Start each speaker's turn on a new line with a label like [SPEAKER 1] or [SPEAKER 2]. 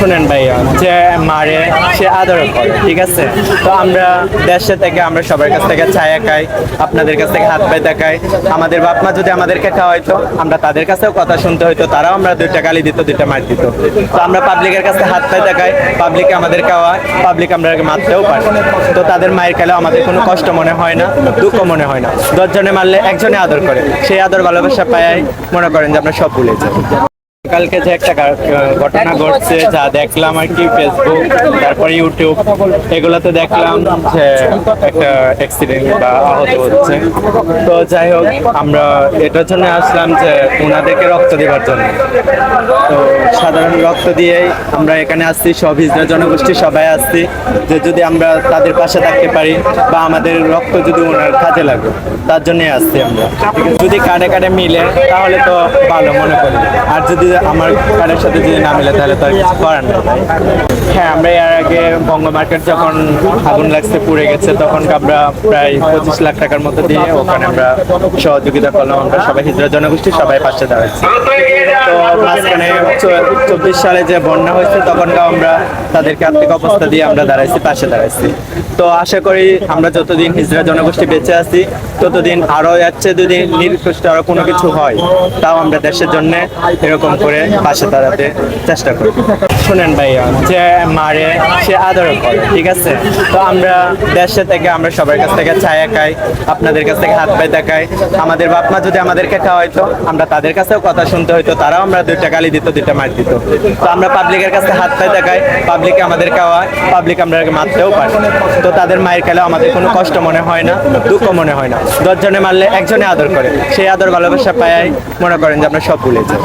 [SPEAKER 1] শুনেন ভাইয়া যে মারে, সে আদর করে, ঠিক আছে? তো আমরা দেশে থেকে আমরা সবার কাছ থেকে ছায়া খাই, আপনাদের কাছ থেকে হাত পায়ে দেখাই আমাদের বাপ মা যদি আমাদেরকে খাওয়াইতো, আমরা তাদের কাছেও কথা শুনতে হইতো, তারাও আমরা দুইটা গালি দিত, দুইটা মার দিত। তো আমরা পাবলিকের কাছে হাত পায়ে দেখাই পাবলিকে আমাদের খাওয়ায় পাবলিক আমরা মারতেও পারি। তো তাদের মায়ের খেলেও আমাদের কোনো কষ্ট মনে হয় না, দুঃখ মনে হয় না। দশজনে মারলে একজনে আদর করে, সেই আদর ভালোবাসা পায়, মনে করেন যে আমরা সব ভুলে যাই। কালকে যে একটা ঘটনা ঘটছে, যা দেখলাম আর কি ফেসবুক তারপরে ইউটিউব এগুলোতে দেখলাম যে একটা অ্যাক্সিডেন্ট বা আহত হচ্ছে। তো যাই হোক, আমরা এটার জন্য আসলাম যে ওনাদেরকে রক্ত দেওয়ার জন্য। তো সাধারণ রক্ত দিয়েই আমরা এখানে আসছি, সব হিজড়া জনগোষ্ঠী সবাই আসছি, যে যদি আমরা তাদের পাশে থাকতে পারি বা আমাদের রক্ত যদি ওনার কাজে লাগে, তার জন্যই আসছি আমরা। যদি কাটে কাটে মিলে, তাহলে তো ভালো মনে করি। আর যদি আমার কার্ডের সাথে যদি না মিলে তাহলে তো আর কিছু করার নেই হ্যাঁ আমরা এর আগে বঙ্গ মার্কেট যখন আগুন লাগছে, পুড়ে গেছে, তখন আমরা প্রায় পঁচিশ লাখ টাকার মতো দিয়ে ওখানে আমরা সহযোগিতা করলাম। আমরা সবাই হিজড়া জনগোষ্ঠী, সবাই পাশে দাঁড়াচ্ছি তো মাঝখানে চব্বিশ সালে যে বন্যা হয়েছে তখনকাও আমরা তাদেরকে আর্থিক অবস্থা দিয়ে আমরা দাঁড়াইছি, পাশে দাঁড়াইছি। তো আশা করি আমরা যতদিন হিজড়া জনগোষ্ঠী বেঁচে আছি, ততদিন আরও যাচ্ছে যদি নির্দিষ্ট আরও কোনো কিছু হয়, তাও আমরা দেশের জন্য এরকম করে পাশে দাঁড়াতে চেষ্টা করি। শুনেন ভাইয়া, যে মারে, সে আদর করে, ঠিক আছে? তো আমরা দেশে থেকে, আমরা সবার কাছ থেকে ছায়া খাই, আপনাদের কাছ থেকে হাত পায়ে দেখাই। আমাদের বাপ মা যদি আমাদেরকে খাওয়াইতো, আমরা তাদের কাছেও কথা শুনতে হইতো, তারাও আমরা দুইটা গালি দিত, দুইটা মার দিত। তো আমরা পাবলিকের কাছে হাত পায়ে দেখাই পাবলিকে আমাদের খাওয়ায় পাবলিক আমরা মারতেও পারি। তো তাদের মায়ের খেলেও আমাদের কোনো কষ্ট মনে হয় না, দুঃখ মনে হয় না। দশজনে মারলে একজনে আদর করে, সেই আদর ভালোবাসা পায়, মনে করেন যে আমরা সব ভুলে যাই।